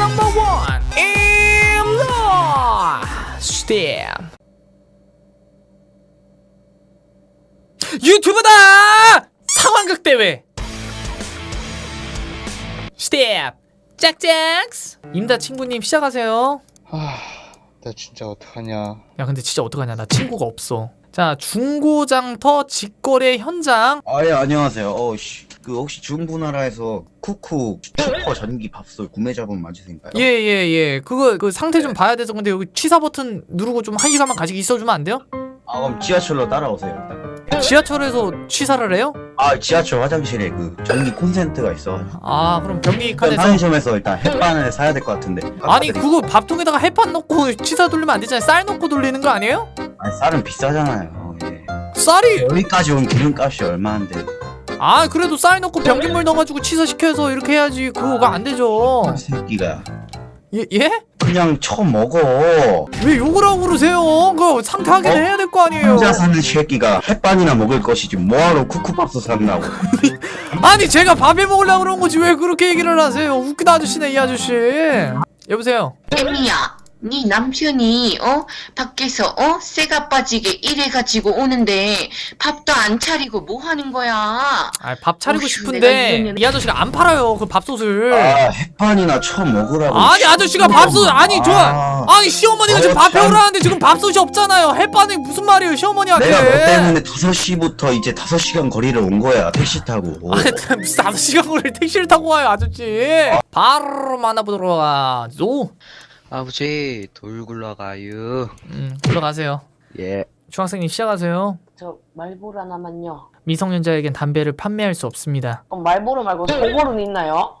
넘버 원 임로 스텝 유튜브다! 상황극 대회. 스텝 짝짝 임다 친구님 시작하세요. 아, 나 진짜 어떡하냐. 야 근데 진짜 어떡하냐. 나 친구가 없어. 자 중고장터 직거래 현장. 아, 예, 안녕하세요. 어, 씨, 그, 혹시 중고나라에서 쿠쿠 슈퍼 전기 밥솥 구매자분 맞으신가요? 예 예 예 그거 그 상태 좀 봐야 돼서 근데 여기 취사 버튼 누르고 좀 한 시간만 같이 있어주면 안 돼요? 아, 그럼 지하철로 따라오세요. 일단. 지하철에서 취사를 해요? 아, 지하철 화장실에 그 전기 콘센트가 있어. 아 그럼 변기 일단 칸에서 편의점에서 일단 햇반을 사야 될 것 같은데. 아니 그거 밥통에다가 햇반 넣고 취사 돌리면 안 되잖아요 쌀 넣고 돌리는 거 아니에요? 아니, 쌀은 비싸잖아요. 예. 쌀이 여기까지 온 기름값이 얼마인데. 아 그래도 쌀 넣고 변기물 넣어가지고 취사시켜서 이렇게 해야지 그거가 안 되죠 이 새끼가. 예? 예? 그냥 처음 먹어. 왜 욕을 하고 그러세요? 그 상태 확인을 어? 해야 될 거 아니에요 혼자 사는 새끼가 햇반이나 먹을 것이지 뭐하러 쿠쿠밥솥 샀나고. 아니 제가 밥에 먹으려고 그런 거지 왜 그렇게 얘기를 하세요 웃긴 아저씨네 이 아저씨 여보세요 혜미야, 네 남편이 어? 밖에서 어? 새가 빠지게 이래가지고 오는데 밥도 안 차리고 뭐 하는 거야? 아 밥 차리고 어휴, 싶은데 이 아저씨가 안 팔아요 그 밥솥을. 아, 햇반이나 처음 먹으라고. 아니 아저씨가 밥솥 아니 좋아. 아니 시어머니가 지금 어, 밥 참. 해오라는데 지금 밥솥이 없잖아요. 햇반이 무슨 말이에요 시어머니한테? 내가 너 때문에 5시부터 이제 5시간 거리를 온 거야 택시 타고. 아니 무슨 5시간 거리를 택시를 타고 와요 아저씨. 바로 만나보도록 하죠 아버지, 돌 굴러가요. 음 올라가세요 예. 중학생님 시작하세요 저 말보로 하나만요. 미성년자에겐 담배를 판매할 수 없습니다 그럼 말보로 말고 소보로는 있나요?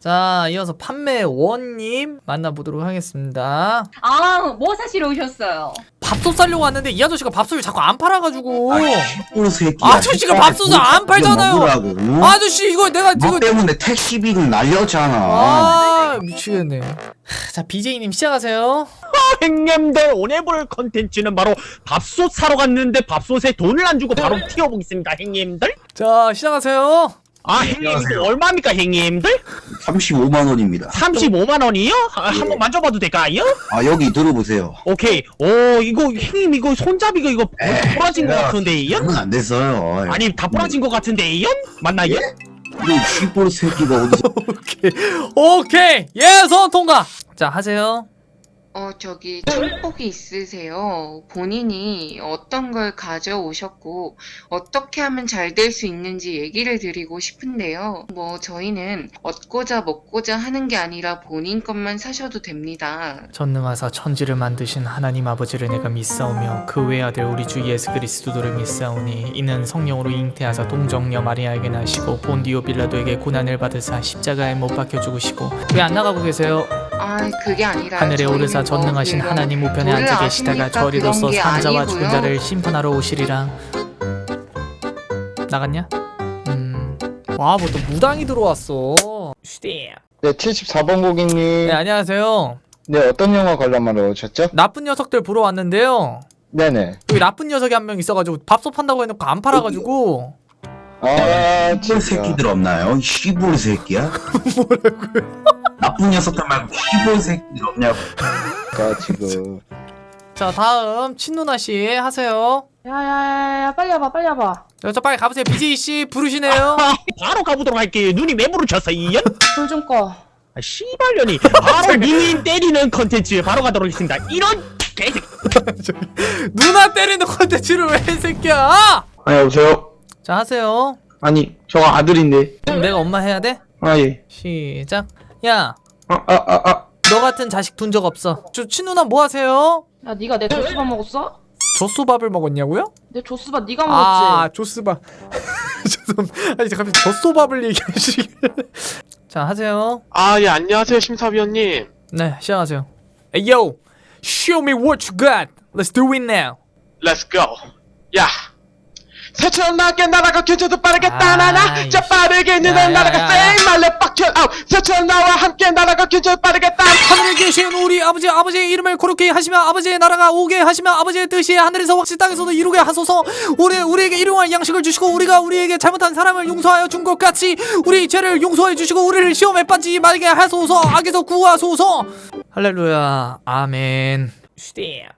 자 이어서 판매원님 만나보도록 하겠습니다 아, 뭐 사시러 오셨어요? 밥솥 사려고 왔는데 이 아저씨가 밥솥을 자꾸 안 팔아가지고 시골 새끼야 아저씨가 밥솥을 안 팔잖아요. 아저씨 이거 내가 너 이거 때문에 택시비는 날렸잖아 아 미치겠네 하, 자 BJ님 시작하세요 형님들 오늘 볼 컨텐츠는 바로 밥솥 사러 갔는데 밥솥에 돈을 안 주고 바로 튀어보겠습니다 형님들 자 시작하세요 아 형님 이거 얼마입니까 형님들? 35만 원입니다 35만 원이요? 아, 한번 만져봐도 될까요? 아 여기 들어보세요 오케이 오 이거 형님 이거 손잡이가 이거 에이, 부러진 것 같은데요? 그러면 안 됐어요 아니 다 부러진 것 같은데요? 맞나요? 이 시골 새끼가 어디서 오케이. 오케이. 예선 통과. 자 하세요 어 저기 축복이 있으세요. 본인이 어떤 걸 가져오셨고 어떻게 하면 잘 될 수 있는지 얘기를 드리고 싶은데요. 뭐 저희는 얻고자 먹고자 하는 게 아니라 본인 것만 사셔도 됩니다. 전능하사 천지를 만드신 하나님 아버지를 내가 믿사오며 그 외아들 우리 주 예수 그리스도를 믿사오니 이는 성령으로 잉태하사 동정녀 마리아에게 나시고 본디오 빌라도에게 고난을 받으사 십자가에 못 박혀 죽으시고 왜 안 나가고 계세요 아 그게 아니라 하늘에 오르사 뭐 전능하신 하나님 우편에 앉아 계시다가? 저리로서 산자와 죽은. 자를 심판하러 오시리라 나갔냐? 음 와 뭐 또 무당이 들어왔어 슈디 네, 74번 고객님. 네 안녕하세요 네, 어떤 영화 관람하러 오셨죠? 나쁜 녀석들 보러 왔는데요 네네. 여기 나쁜 녀석이 한 명 있어가지고 밥솥 판다고 해놓고 안 팔아가지고 아, 시골 새끼들 없나요? 시골 새끼야? 뭐라고요? 나쁜 녀석들 말고 시골 새끼들 없냐고 가 지금. 자 다음 친누나 씨 하세요 야야야야 빨리 와봐 빨리 와봐. 저 빨리 가보세요 BJ씨 부르시네요 바로 가보도록 할게요 눈이 왜 부르셨어요? 불좀 꺼. 아 씨발년이 바로 님 때리는 컨텐츠 바로 가도록 하겠습니다 이런 개새끼 누나 때리는 콘텐츠를 왜 이 새끼야 아 여보세요? 자 하세요. 아니 저 아들인데. 그럼 내가 엄마 해야 돼? 아 예. 시작. 야 너 아 아 아. 아, 같은 자식 둔 적 없어. 저 친누나 뭐 하세요? 야 네가 내 조스밥 먹었어? 젖소밥을 먹었냐고요? 내 조스밥 네가 아 먹었지. 조스밥. 죄송합니다 아니 갑자기 젖소밥을 얘기하시길래. 자 하세요. 아, 예, 안녕하세요 심사위원님. 네 시작하세요. Hey yo. Show me what you got. Let's do it now. Let's go. 야 새처럼 낮게 날아가 견쳐도 빠르게 따나나 저 빠르게 야, 야, 날아가 야, 쌩 말레 빡쳐. 아우 새처럼 나와 함께 날아가 견쳐도 빠르게 따 하늘에 계신 우리 아버지 아버지의 이름을 거룩히 하시며 아버지의 나라가 오게 하시며 아버지의 뜻이 하늘에서 확실히 땅에서도 이루게 하소서. 우리 우리에게 일용할 양식을 주시고 우리가 우리에게 잘못한 사람을 용서하여 준 것 같이 우리 죄를 용서해 주시고 우리를 시험에 빠지지 말게 하소서. 악에서 구하소서. 할렐루야. 아멘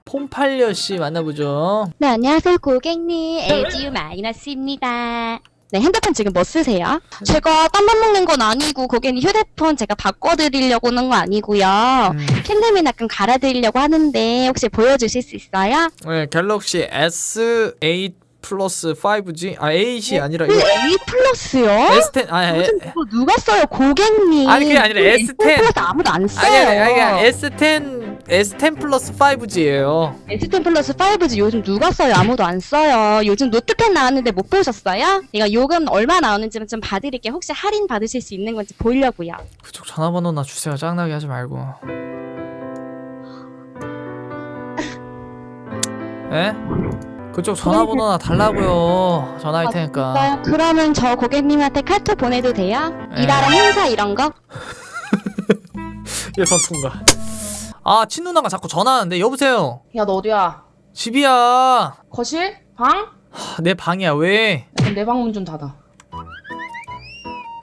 폼팔려 씨 만나보죠 네, 안녕하세요, 고객님. LGU 마이너스입니다. 네, 핸드폰 지금 뭐 쓰세요? 제가 땀만 먹는 건 아니고, 고객님 휴대폰 제가 바꿔드리려고 하는 거 아니고요. 음, 캔들이나 좀 갈아드리려고 하는데, 혹시 보여주실 수 있어요? 네, 갤럭시 S8 플러스 5G 아 8이 아니라 그 이거 A 플러스요? S10 아니 요즘 그거 누가 써요, 고객님? 아니, 그게 아니라 그 A S10. 플러스 아무도 안 써요. 아니 아니 아니 S10 S10 플러스 5G예요 S10 플러스 5G 요즘 누가 써요? 아무도 안 써요. 요즘 노트10 나왔는데 못 보셨어요? 이거 요금 얼마 나오는지 좀 봐드릴게요. 혹시 할인 받으실 수 있는 건지 보려고요. 그쪽 전화번호나 주세요 짱나게 하지 말고 에? 그쪽 전화번호나 달라고요 전화할 테니까 진짜요? 그러면 저 고객님한테 카톡 보내도 돼요? 네. 일하러 행사 이런 거? 예선 통과 아 친누나가 자꾸 전화하는데 여보세요 야, 너 어디야? 집이야 하, 거실? 방? 내 방이야 왜? 야, 그럼 내 방 문 좀 닫아.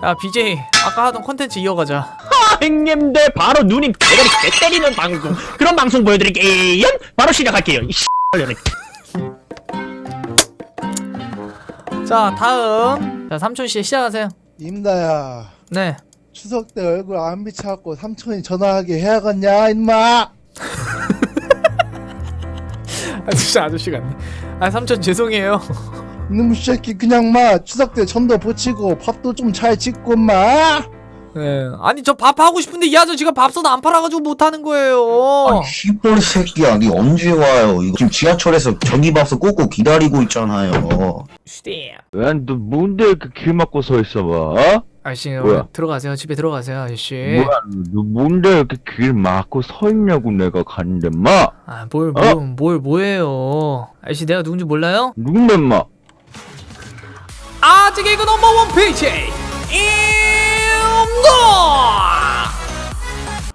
야 BJ 아까 하던 컨텐츠 이어가자 아, 형님들 바로 누님 대가리 개 때리는 방송 그런 방송 보여드릴게요 바로 시작할게요 이 X년에. 자 다음 자 삼촌씨 시작하세요 임다야 네 추석 때 얼굴 안 비쳐갖고 삼촌이 전화하게 해야겠냐 임마 아 진짜 아저씨 같네 아 삼촌 죄송해요 이놈 새끼 그냥 마 추석 때 전도 붙이고 밥도 좀 잘 짓고 마 네. 아니 저 밥 하고 싶은데 이 아저씨가 밥솥 안 팔아가지고 못 하는 거예요. 아니 시골 새끼야 니 언제 와요 이거 지금 지하철에서 전기밥솥 꽂고 기다리고 있잖아요 슈디. 너 뭔데 이렇게 길 막고 서 있어 봐? 아저씨 뭐야? 들어가세요. 집에 들어가세요, 아저씨. 뭐야, 너 뭔데 이렇게 길 막고 서 있냐고 내가 갔는데 마? 아뭘 뭐, 어? 뭘 뭐예요? 아저씨 내가 누군지 몰라요? 누군데 마? 아직 이거 넘버원 페이지 임고.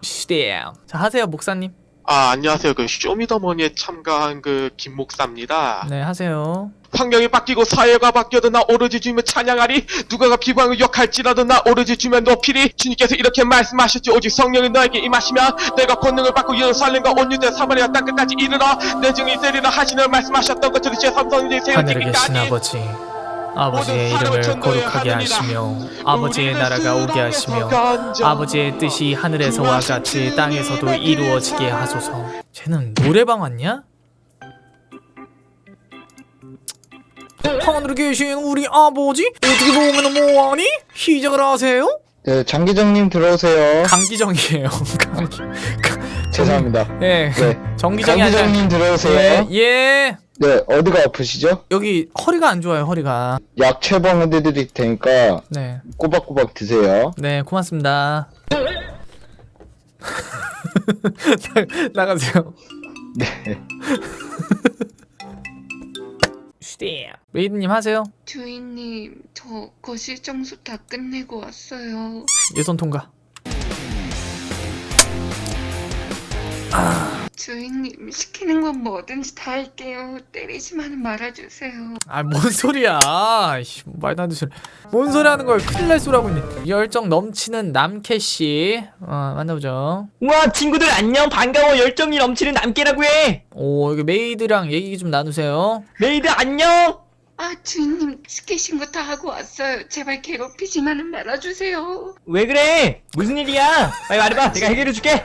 슈디. 자 하세요 목사님. 아 안녕하세요 그 쇼미더머니에 참가한 그 김목사입니다 네 하세요. 환경이 바뀌고 사회가 바뀌어도 나 오로지 주님을 찬양하리 누가가 비방을 욕할지라도 나 오로지 주면 높이리 주님께서 이렇게 말씀하셨지 오직 성령이 너에게 임하시면 내가 권능을 받고 예루살렘과 온 유대 사마리아 땅끝까지 이르러 내 증이 되리라 하시는 말씀하셨던 것처럼 제 삼성이 하늘에 계신 세워지기까지 아버지. 아버지의 이름을 거룩하게 하시며 아버지의 나라가 오게 하시며 아버지의 뜻이 하늘에서와 같이 땅에서도 이루어지게 하소서. 쟤는 노래방 왔냐? 하늘에 계신 우리 아버지 어떻게 보면 뭐하니? 시작을 하세요? 네, 장기정님 들어오세요. 강기정이에요. 죄송합니다. 예, 네. 정기정이 아니라. 장기정님 들어오세요. 예, 예. 네, 어디가 아프시죠? 여기 허리가 안 좋아요. 허리가. 약 처방 해드릴 테니까 네, 꼬박꼬박 드세요. 네, 고맙습니다. 나- 나가세요. 네. 슈디. 레이드님 하세요. 주인님, 저 거실 청소 다 끝내고 왔어요. 예선 통과. 주인님, 시키는 건 뭐든지 다 할게요. 때리지만은 말아주세요. 아, 뭔 소리야. 아이씨, 말도 안 되는 소리. 뭔 소리 하는 걸 큰일 날 소리 하고 있네. 열정 넘치는 남캐씨. 어, 만나보죠. 우와 친구들 안녕 반가워 열정이 넘치는 남캐라고 해 오, 여기 메이드랑 얘기 좀 나누세요. 메이드 안녕 아, 주인님, 시키신 거 다 하고 왔어요. 제발 괴롭히지만은 말아주세요. 왜 그래 무슨 일이야 빨리 말해봐 내가 해결해줄게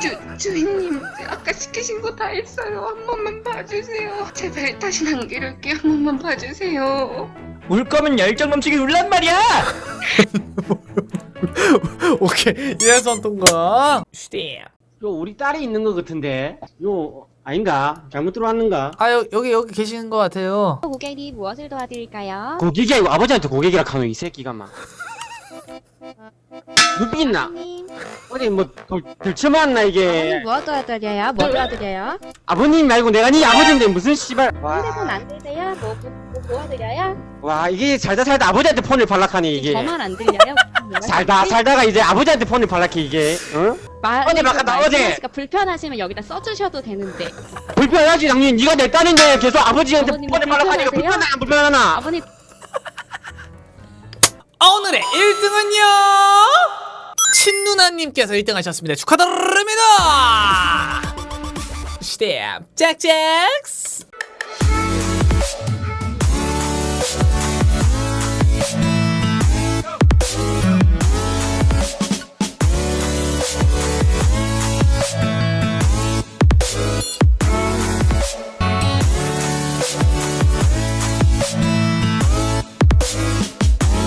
주, 주인님, 아까 시키신 거 다 했어요. 한 번만 봐주세요. 제발 다신 안 괴롭게 한 번만 봐주세요. 울 거면 열정 넘치게 울란 말이야 오케이. 예선 통과. 슈디. 요 우리 딸이 있는 것 같은데 요 아닌가 잘못 들어왔는가 아, 여, 여기, 여기 계시는 것 같아요. 고객님 무엇을 도와드릴까요? 고객이 아니고 아버지한테 고객이라 하노 이 새끼가 막 눈빛 있나? 아버님, 어디 뭐 돌, 들쳐맞나 이게 아버님 뭐 도와드려요? 뭐 도와드려요? 아버님 말고 내가 네 아버지인데 무슨 씨발 핸드폰 와, 안 들세요? 뭐, 뭐, 뭐 도와드려요? 와 이게 살다 살다 아버지한테 폰을 발락하니 이게 저만 안 들려요? 살다 살다가 이제 아버지한테 폰을 발락해 이게 응? 말, 어디 바깥다, 어디? 말씀하시니까 불편하시면 여기다 써주셔도 되는데. 불편하지 당연히. 네가 내 딸인데 계속 아버지한테 아버님 폰을 발락하니까 불편하세요? 불편하나 안 불편하나? 아버님. 오늘의 1등은요? 친누나님께서 1등 하셨습니다. 축하드립니다! 스텝 짝짝스